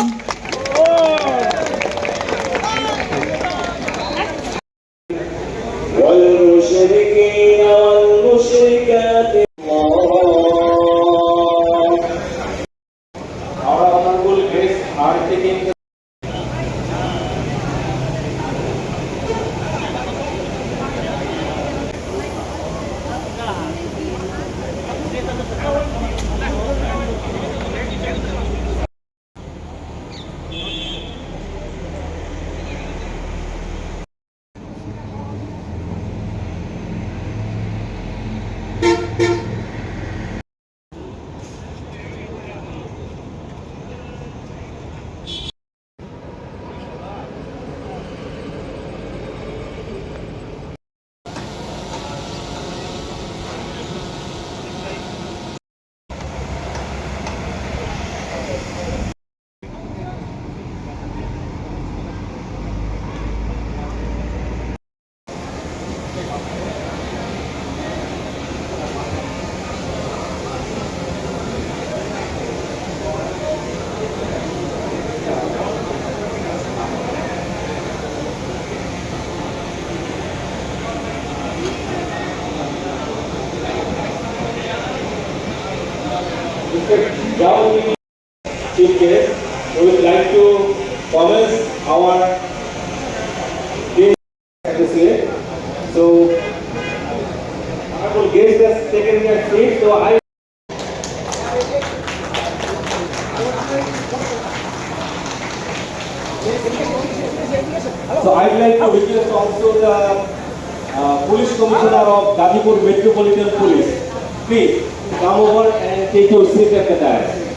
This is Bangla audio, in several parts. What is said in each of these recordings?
Bye. So, honorable guest has taken their seat, so I So I'd like to request also the uh, Police Commissioner of Gazipur Metropolitan Police. Please come over and take your seat at the dais.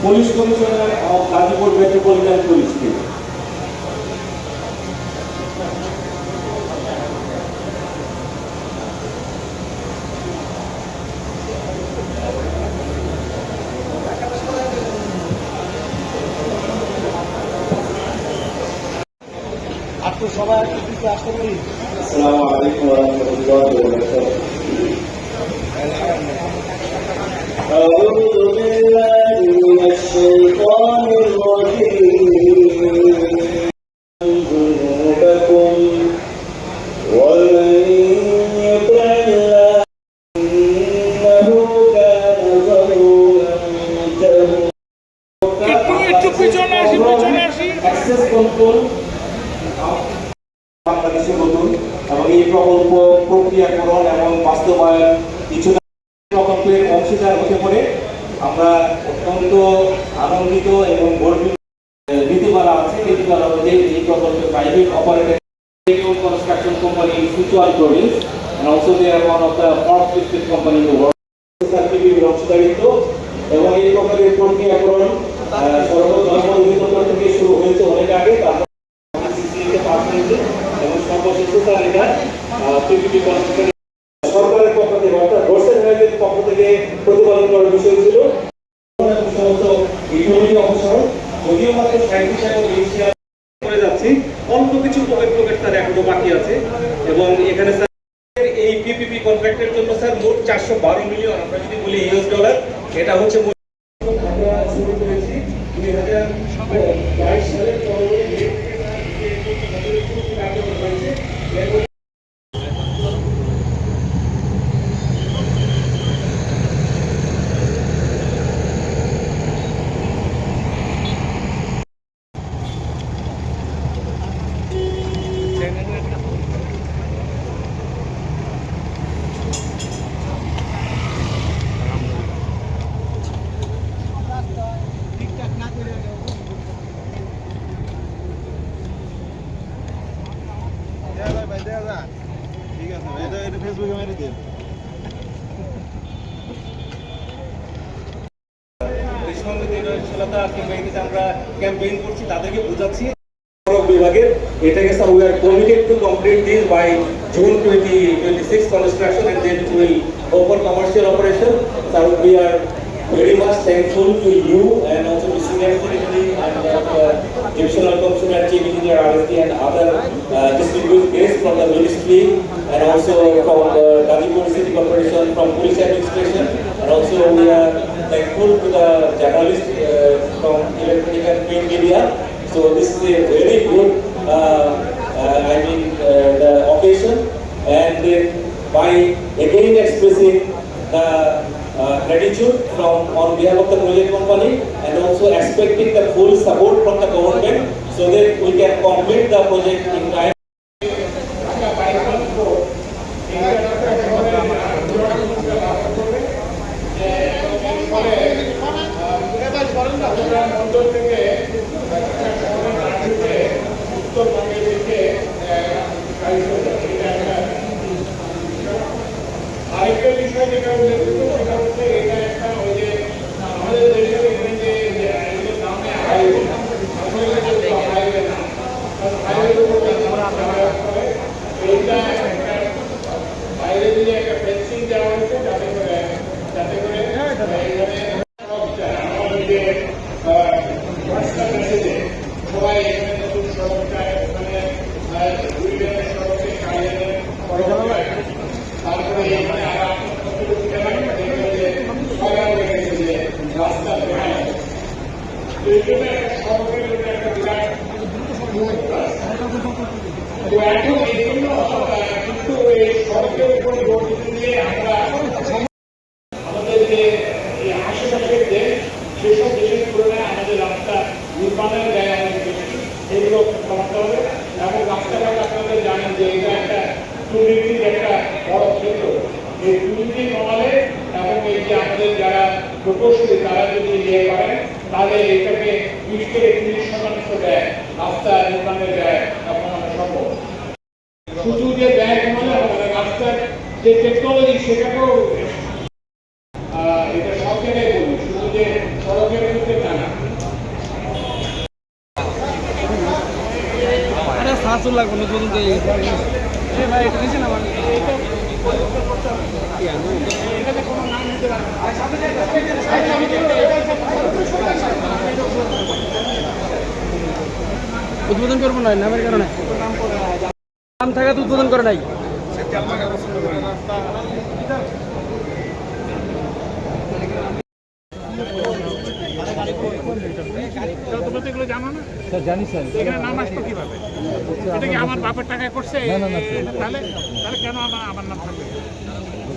Police Commissioner of Gazipur Metropolitan Police, please. ورحمة الله وبركاته أعوذ بالله من الشيطان الرجيم ذنوبكم ومن يطع الله إنه كان ظلوما جهولا Access control. এই প্রকল্প প্রক্রিয়াকরণ এবং বাস্তবায়ন কিছুটা প্রকল্পের অংশীদার হতে পারে আমরা অত্যন্ত আনন্দিত এবং গর্বিত নীতিমালা আছে, নীতিমালা অনুযায়ী এই প্রকল্পের private operator construction company in Sichuan province and also they are one of the first listed company in the. কিছু প্রজেক্ট এখনও বাকি আছে। এবং এখানে স্যার, এই পিপিপি কন্ট্রাক্টের জন্য স্যার মোট চারশো বারো মিলিয়ন আমরা যদি বলি ইউএস ডলার এটা হচ্ছে মোট আমরা শুরু করেছি দুই হাজার বাইশ সালের পরবর্তী কার্যকর হয়েছে এরপর দেয়া যায় ভাই দেয়া যায় ঠিক আছে এটা এটা ফেসবুকে মেরে দিন আমরা ক্যাম্পেইন করছি তাদেরকে বোঝাচ্ছি বিভাগের এটাকে sir we are committed to complete this by June twenty twenty six construction and then will open commercial operation sir we are very much thankful to you and also to divisional commissioner, engineer, RSD and other uh, distinguished guests from the ministry and also from the Gazipur City Corporation, from police administration and also we are thankful to the journalists uh, from electronic and print media. So this is a very good, uh, uh, I mean, uh, the occasion, and then by again expressing the uh, gratitude from on behalf of the project company, and also expecting the full support from the government, so that we can complete the project in time. থেকে তিরিশ শতাংশ ব্যয় রাস্তা নির্মাণের ব্যয় কমানো সম্ভব। শুধু যে ব্যয় কমালে হবে না রাস্তার যে টেকনোলজি সেটাকেও এটা সব জায়গায় বলি শুধু যে সড়কের ক্ষেত্রে তা না। সাহায্য লাগবে নতুন নতুন তো এই- এ ভাই এটা নিচে না। মানে উদ্বোধন করব না নামের কারণে। নাম থাকা তো উদ্বোধন করে নাই। তোমরা তো এগুলো জানো না জানি স্যার। এখানে নাম আসতো কীভাবে? এটা কি আমার বাপের টাকায় করছে? তাহলে তাহলে কেন আমার আমার নাম থাকবে?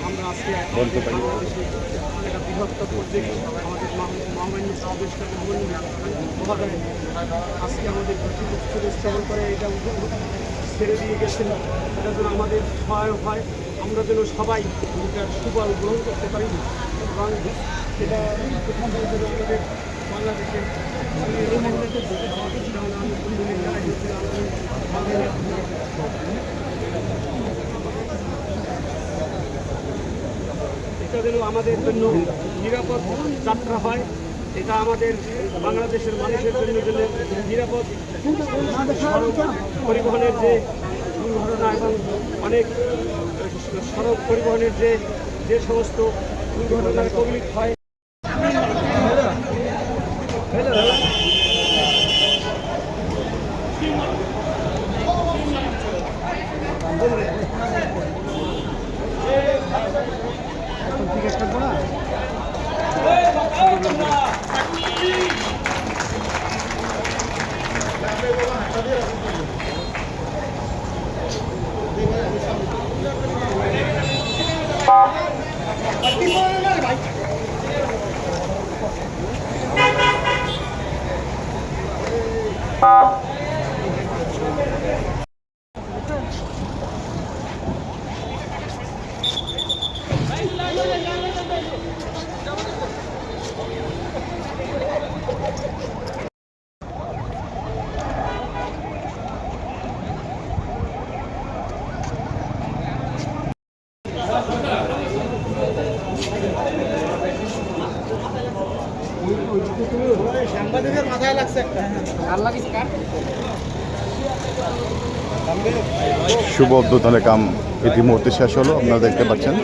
আমরা আজকে একটা বৃহত্তর প্রজেক্ট আমাদের মহামান্য সমাবেশ আজকে আমাদের স্মরণ করে এটা ছেড়ে দিয়ে গেছেন। এটা যেন আমাদের সহায়ক হয়। আমরা যেন সবাই এটার সুফল গ্রহণ করতে পারি। এবং এটা প্রথম যেন আমাদের বাংলাদেশের এটা যেন আমাদের জন্য নিরাপদ যাত্রা হয়। এটা আমাদের বাংলাদেশের মানুষের জন্য জন্য নিরাপদ সড়ক পরিবহনের যে দুর্ঘটনা এবং অনেক সড়ক পরিবহনের যে যে সমস্ত দুর্ঘটনার কবলিত হয় শুভ তাহলে কাম ইতিমধ্যে শেষ হলো আপনারা দেখতে পাচ্ছেন।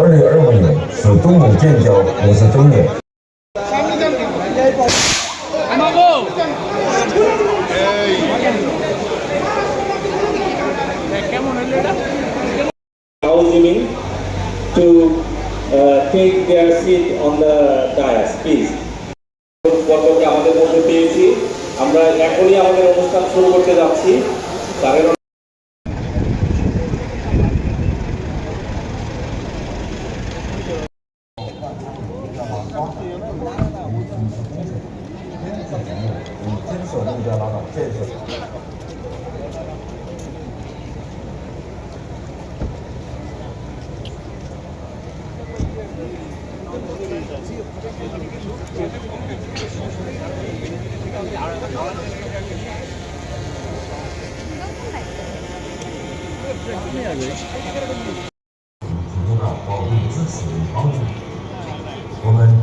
二零二五年是中缅建交五十周年。Take their seat on the dais, please. আমাদের মধ্যে পেয়েছি আমরা এখনই আমাদের অনুষ্ঠান শুরু করতে যাচ্ছি তাদের 我们